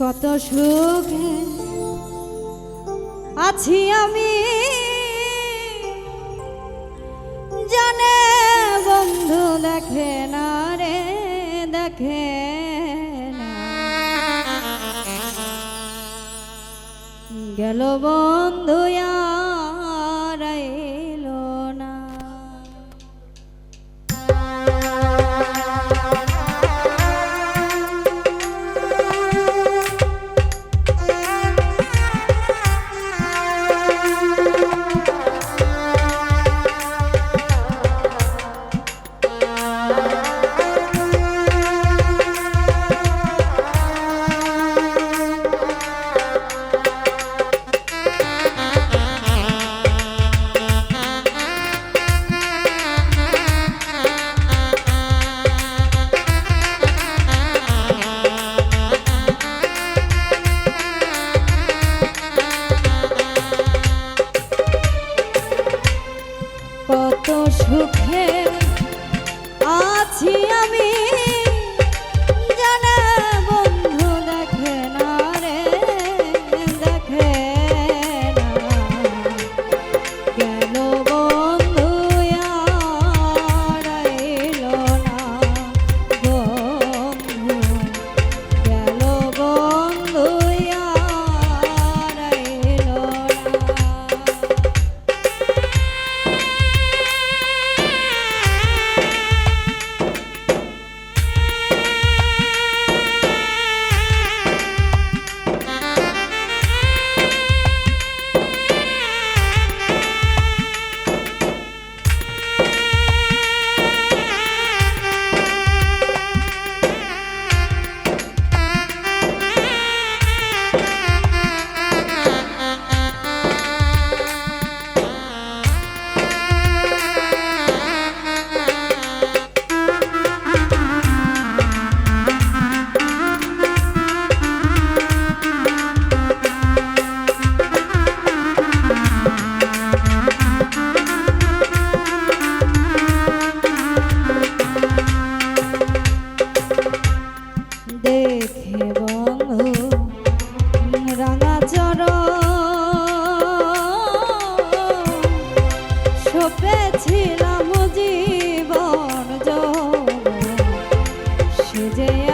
কত সুখে আছি আমি। জানে বন্ধু দেখে না রে দেখে গেল বন্ধু সুখে আছি जय